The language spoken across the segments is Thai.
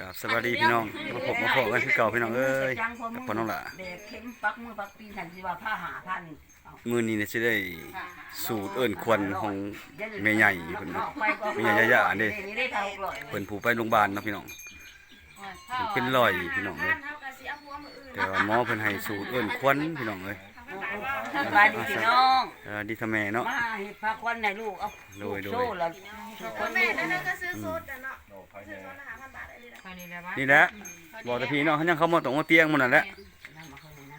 กับสวัสดีพี่น้องมาพบมาพบกันคือเก่าพี่น้องเอ้ยจังพอกับมึงพ่อน้องหล่ะเด็กเข้มปักมือปักปีนั่นสิว่าผ้าหาพันเอามื้อนี้เนี่ยสิได้สูตรเอิ้นควันของแม่ใหญ่เพิ่นออกไปก็แม่ใหญ่ย่าๆอันนี้นี่ได้เท่าหกร้อยเพิ่นผู้ไปโรงพยาบาลเนาะพี่น้องเพิ่นเป็นรอยพี่น้องเอ้ยแต่ว่าหมอเพิ่นให้สูตรเอิ้นควันพี่น้องเอ้ยสบายดีพี่น้องเออดีทำแม่เนาะมาเฮ็ดผ้าควันให้ลูกเอาโดยโดยโซ่ละควันแม่ลูกนั่นก็ซื้อสูตรเนาะซื้อสูตรละห้าพันบาทอะไร นะนี่แหละบอกแต่พี่น้องเขายังเข้ามาตรงมาเตียงหมันนั่นแหละนั่งมาเข้าเลยนะ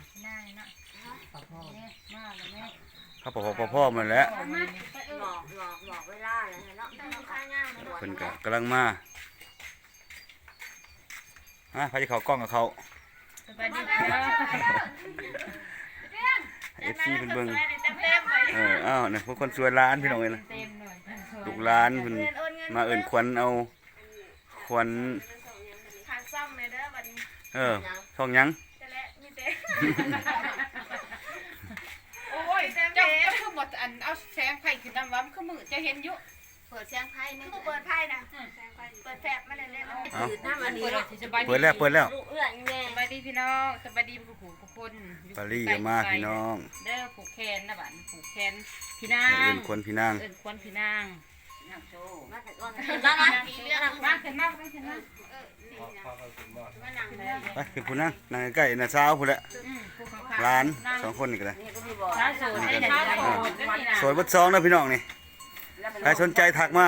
ขอโทษเขาบอกพ่อพ่อมันแหละหลอกหลอกหลอกเวลาเลยเนาะต้องค่าง่ายเนาะเพิ่นก็กำลังมาฮะพาจะเขากล้องกับเขาเอฟซีเพิ่นเบิ่งเต็มเต็มไปเอออ้าวเนี่ยพวกคนสวยร้านพี่น้องเอ้ยล่ะลูกร้านเพิ่นเงินโอนเงินมาเอิ้นควันเอาควัน ทางซ่อมเลยเด้อบัดนี้ เออช่องหยังจะและมีเต้โอ้ยเจ้าเจ้าคือหมดอันเอาแสงไฟขึ้นน้ำว้ำคือมือจะเห็นอยู่เปิดเสียงไพ่นี่เปิดไพ่นะเปิดแฟบมาเลยเลยเอ้าน้ำอันนี้เปิดเนาะสิสบายดีเปิดแล้วเปิดแล้วลูกเอื้อยแม่สบายดีพี่น้องสบายดีผู้ผูผู้คนปารีก็มาพี่น้อง เด้อผูกแขนนะบัดผูกแขนพี่นางเอิ้นควันพี่นางเอิ้นควนพี่นาง นั่งโซ่มาแต่ก่อนแล้วนะมีเรื่องมาขึ้นมาไปขึ้นมาเออนี่นะมานั่งเลยไปคือผู้นั่งนั่งใกล้ๆน่ะสาวผู้นแหละอืมผูกขาร้านสองคนนี่ก็ได้นี่ก็มีบอกสวโสดได้สาวโสดก็นี่นะสวยเบัดซองนะพี่น้องนี่ใครสนใจทักมา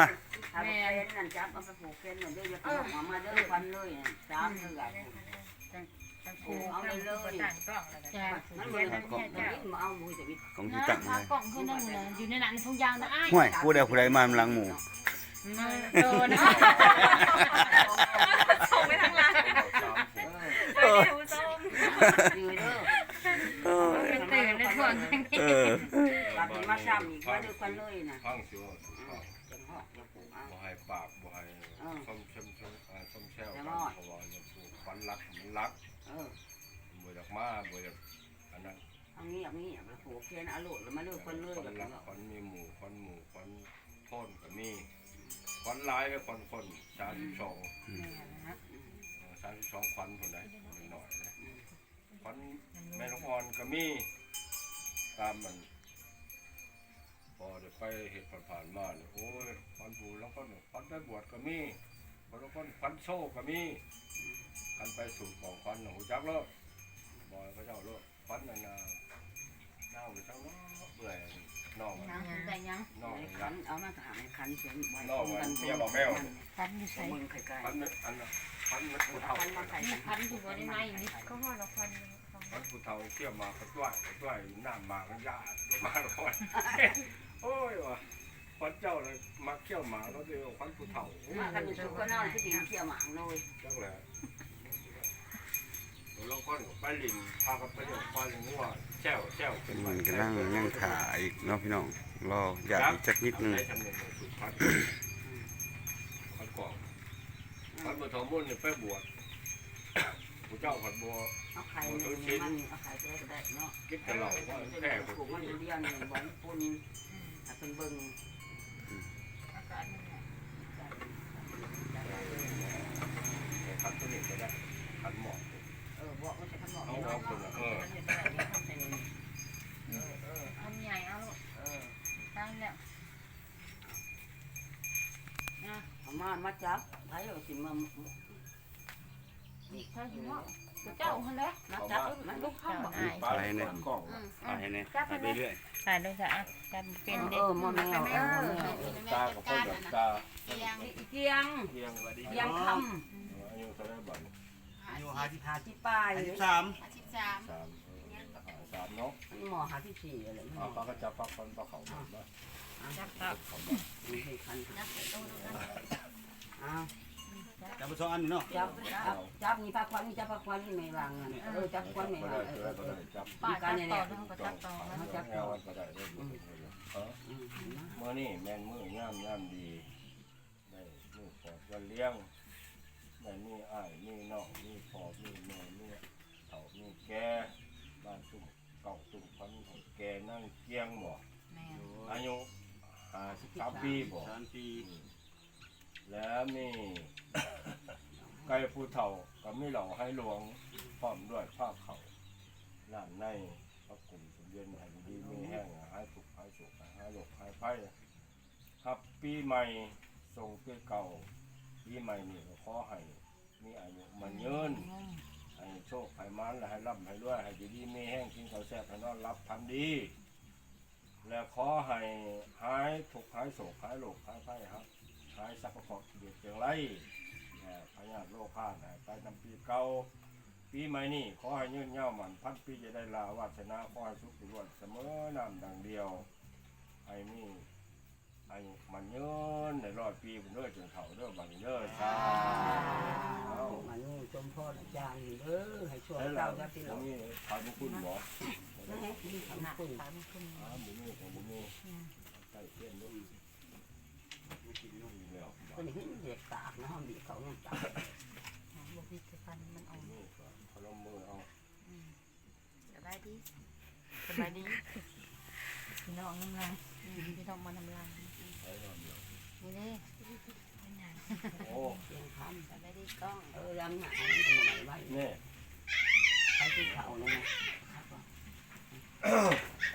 เป็นนั่นจับเอาไปผูกเป็นเหมือนเดิมอย่าไปเอามาเด้อควันเลยสามเถื่อน ผูกเอาเลยเลยตั้งกล้องแล้วจ้ะมันเหมือนกันแค่จะมาเอามือจะวิของที่ตั้งเลยกล้องคือนั่นเลยอยู่ในนั้นทุกอย่างนะอ้ายห่วยผู้ใดผู้ใดมามันหลังหมู่โดนนะส่งไปทางร้านเออยืนเด้อเออเป็นตื่นในช่วงนี้เออตอนนี้มาซ้ำอีกว่าเด้อควันเลยนะพังสิว่าพังเป็นหอกจะปลูกเอาบ่ให้ปากบ่ให้ส้มเชมชมอ่าส้มแช่วแล้กัวนก็เพราะว่าอย่าปลูกฟันรักมันรักเออบ่อยากมาบ่อยากอันนั้นเอางี้เอางี้ไปผูกเพียนเอาโหลดแล้วมาเด้อควันเลยฟันแบบรันี้กฟันมีหมู่ฟันหมู่ฟันโค่นก็มีฟันลายก็ฟันคนชาสิบสองชาสิบสองฟันคนไหนหน่อยนะฟันแม่ลูกอ่อนก็มีตามมัน พอได้ไปเหตุผ่านๆมาเนี่ยโอ้ยฟันผูแล้วก็ฟันไปบวชก็มีบางคนฟันโซ่ก็มีกันไปสู่กองฟันหูจักเลิก บอยพระเจ้าเลิกฟันนานาหน้าไปทั้งน้อเบื่อน้องยังได้ยังน้องไอ้รัขักนเอามาถามไอ้ขันเสียงไว้น้องมันเมียบอกแมวเนี่ยพันอยู่ใส่มึงใกล้ฟันอันนั้นฟันมันผู้เฒ่าขันมาใส่มีพันอยู่บนไม้นี่ก็ห่อละพันฟันผู้เฒ่าเที่ยวมาก็ด้วยก็ด้วยน้ำมากันยามาละคนโอ้ยว่ะฟันเจ้าเลยมาเที่ยวมาแล้วเดี๋ยวฟันผู้เฒ่ามากันอยู่ก็นอนที่ดินเที่ยวหมางเลย จังแหละหนู ลองก้อนกับไปลินพากันไปเดี๋ยวไปลินงัวแช่วแช่วเป็นมันก็นั่งยังถ่ายอีกเนาะพี่น้องรออยากอีกจักนิดนึงได้จำเนียนสุดพันพันกล่องพันบัวทองมุ่นเนี่ยไปบวชผู้เจ้าผัดบัวเอาไข่มันเอาไข่ไปก็ได้เนาะคิดกันเราว่าแค่ปลูกมันเดียวนี่บ่อนปุ่นถ้าเป็นเบิ่ง พันตัวนี้ก็ได้พันหมอก เออบอกว่าจะทำหมอก เอาคนละเออเออเออทำใหญ่เอาเออตั้งแล้วเอามามาจับไผเอาสิมาใช่ไหมเจ้าคนแล้วมาจับมันลูกข้าบ่ไปเนี่ยกล่องถ่ายเนี่ยถ่ายไปเรื่อยถ่ายด้วยจ้ะจำเป็นเอเด็กอมาแม่ตากับพ่อกับตาเกียงเพียงวันดีเกียงคอายุเท่าไรบ้างอายุห้าสิบห้าำที่ปลายสิบสาม สิบสามสามสามเนาะหมอหาที่สี่อะไรอ่าปลาก็จะปักฟันปลาเขาบ้างจับตับมีให้คันอ้าวจับไปสองอันนี่เนาะจับจับจับมีปลาควันมีจับปลาควันนี่ไม่วางเงินเออจับควันไม่ก็วาได้งเอก็อได้ก็ได้จับป้าจับต่อแล้วก็จับต่อเขาจับแนวก็ได้เออเมื่อนี่แมนมือย่ามย่ามดีได้มือปอดวันเลี้ยงได้มีอ้ายมีน้องมีพ่อมีแม่มี เฒ่ามีแก่บ้านตุ่มเก่าตุ่มพันของแกนั่งเกียงบ่แม่อายุห้าสิบสามปีบ่สามปีแล้วมีไก่ผู้เฒ่าก็ไม่เหล่าให้หลวงพร้อมด้วยผ้าเขาล้านในพระกลุ่มสุเย็นให้ดีไม่แห้งให้สุขให้สุขให้โลกให้ไฟครับปีใหม่ส่งปีเก่าปีใหม่นี่ก็ขอให้มีอายุมันยืน ให้โชคให้มันและให้ร่ำให้รวยให้ดีๆไม่แห้งกินข้าวแซ่บให้นอนรับพันดี และขอให้หายทุกข์หายโศกหายโรคหายไข้ครับหายสัพพะเคราะห์เดือดเจียงไรแหน่พญาโลกาหายไปนำปีเก่าปีใหม่นี้ขอให้ยืนยามันพันปีจะได้ลาวาสนาขอให้สุขสุขวันเสมอน้ำดังเดียวให้มีให้มันยืนในร้อยปีเป็นเด้อจนเฒ่าเด้อบัดนี้เด้อสา ธุมันนี่ชมพ่อาจารย์เด้อให้ช่วยใช่แล้าวจะที่เราผมมีขายมงคุณหมอนะฮะที่ทำคุณอ่าหมูมีของหมูมีใส่เส้นด้วยไม่กินนุ่มแล้วคนเห็นเด็กตากนะห้องบีเขาเนี่ยตากบุกพิจารณามันออกนี่ก็พนมมือเอาสบายดีสบายดีพี่น้องน้ำลายพี่น้องมาน้ำลายนี่ โอ้เสียงคสบายดีกล้อง เออลำหนักมันตรงไหนไว้เนี่ยใช้ที่เขาลงเอ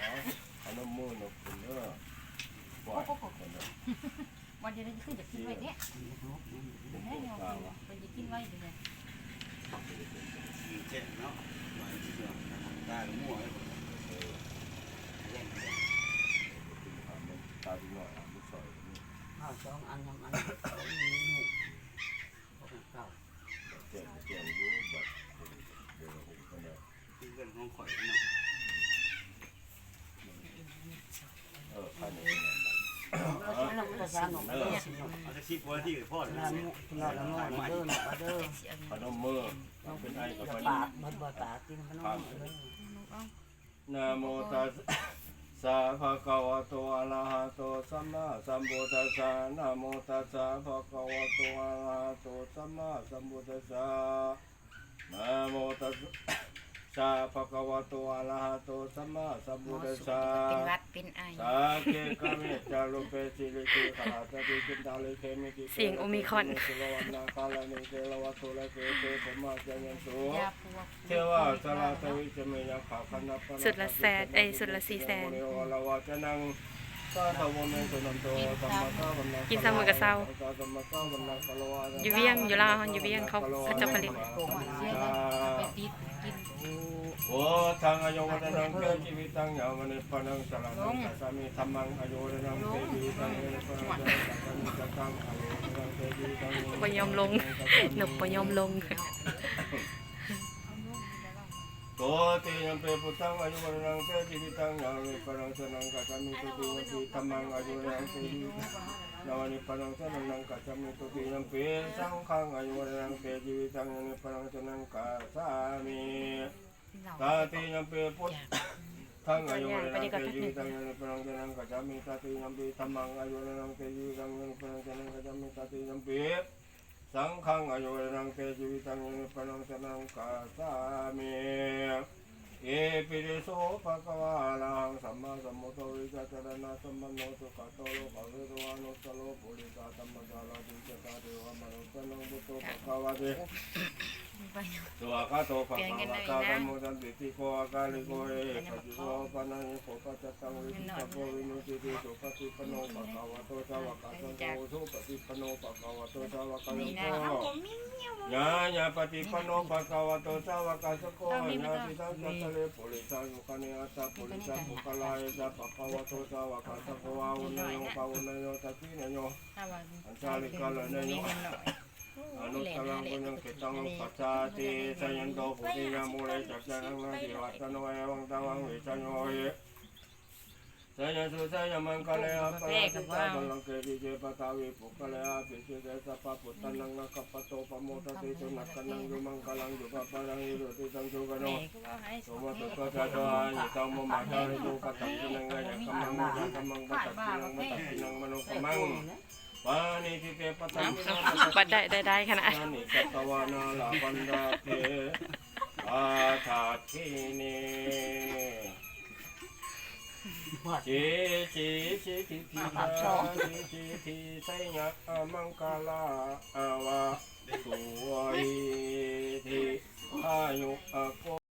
าพนมมือหนุกคุณเด้อปล่อยคนเด้อวันเดียวจะขึ้นจากกินไว้เนี่ยแม่เราเป็นจะกินไว้เลยเจ็ดเนาะหวานเชื่อได้มั่วเลยตาดีหน่อยลูกซอยนี่ข้าวสองอันยังอัน ใช้เราภาษาหนุ่มเด้อสิหนุ่มเอาจะชิปไว้ที่พ่อเราหมูเราละงอเด้อเราเด้อพนมมือเป็นไอ้กับพนปามกมันบ่ปากกินมันน้องเด้อนะโมตัสสะภะคะวะโตอะระหะโตสัมมาสัมพุทธัสสะนะโมตัสสะภะคะวะโตอะระหะโตสัมมาสัมพุทธัสสะนะโมตัสสะ ภะคะวะโตอะระหะโตสัมมาสัมพุทธัสสะเป็นวัดเป็นไอ สาเกกะเมจารุเปสิลิเกขะตะติกินตาลิเกมิกิเสียงโอมิครอนสุลวันนาคาลานิเกลวัตถุละเกเตปะมาจันยันสุยาปัวเทวาสลาตวิจเมยังขาคันนับสุดละแสนเอ้ยสุดละสี่แสนละวาจะนังสาธวเมสุนันโตธรรมะกาวันนักินซ้ำมื้อกับเช้าธรรมะกาวันนักะละวาอยู่เวียงอยู่ลาวอยู่เวียงเขาเขาจะผลิตไปติดกิน โอ้ทางอายุวัฒนังเกิดชีวิตตังยาวมันปนังสลังกัสามีธรรมังอายุวัฒนังเกิดชีวิตตังยาวมันปนังสลังกัสามีอายุวัฒนังเกิดชีวิตตังปยมลงหนุบปยมลงโตติยัมเปปุตังอายุวัฒนังเกิดชีวิตตังยาวมันปนังสลังกัสามีตุติยัมปีธรรมังอายุวัฒนังเกิดชีวิตนาวนิปนังสลังกัสามีตุติยัมปีสังฆังอายุวัฒนังเกิดชีวิตตังยาวมันปนังสลังกัสามี ตาติยัมเปปุตทั้งอายุวันนังเตจีวิตังยันปนังจันังกัจจามิตติยัมปิธรรมังอายุวันนังเตจีวิตังยันปนังจันังกัจจามิตติยัมปิสังฆังอายุวันนังเตจีวิตังยันปนังจันังกัจจามิเอปิริโสภะคะวะอะระหังสัมมาสัมพุทโธวิจารณะสัมปันโนสุขโตโลภะเวทวานุสโลปุริสาธัมมะจาลาติจตาเทวมนุสนังพุทโธภะคะวะเต สวากาโตภะคะวะตาธัมโมสันติติโกอากาลิโกเอปะจิโกปะนังโกปัจจังวิจิตโกวินุติติสุปฏิปโนภะคะวะโตสาวกสังโฆสุปฏิปโนภะคะวะโตสาวกสังโฆญาญาปฏิปโนภะคะวะโตสาวกสังโฆญาติสังกัสสะเลปุริสังยุคเนอัตตะปุริสังภุคลายะภะคะวะโตสาวกสังโฆวาวุนโยภาวุนโยตัสสิเนโยถ้าว่าอันชาลิกาลเนโย อนุตตรังปุญญกิตังปัจจาติสยันโตปุติยามุเรจักจันังนาทิวัตโนเอวังตังวังวิชัญโยเยสยันสุสยมังคะเลอะปะระติตาบัลังเกติเจปตาวิปุคะเลอะปิเชเตสัพพะพุทธังนักขปะโตปะโมทติสุนักนังยุมังคะลังยุปะปะรังยุโรติสังจุกโนโสมตุกะจายิตังมมาจาริตุกัตตังกินังกายะกัมมังมัจกัมมังปัตตินังมัตตินังมโนกัมมัง ปานิทิเตปะตังมินาบัดได้ได้ได้ขนาดนานิสัตวานาลาปันดาเทอาทาทิเนจีจีจีทีทีลาจีจีทีไสยะมังกาลาอาวาสุวายยุเอ่อข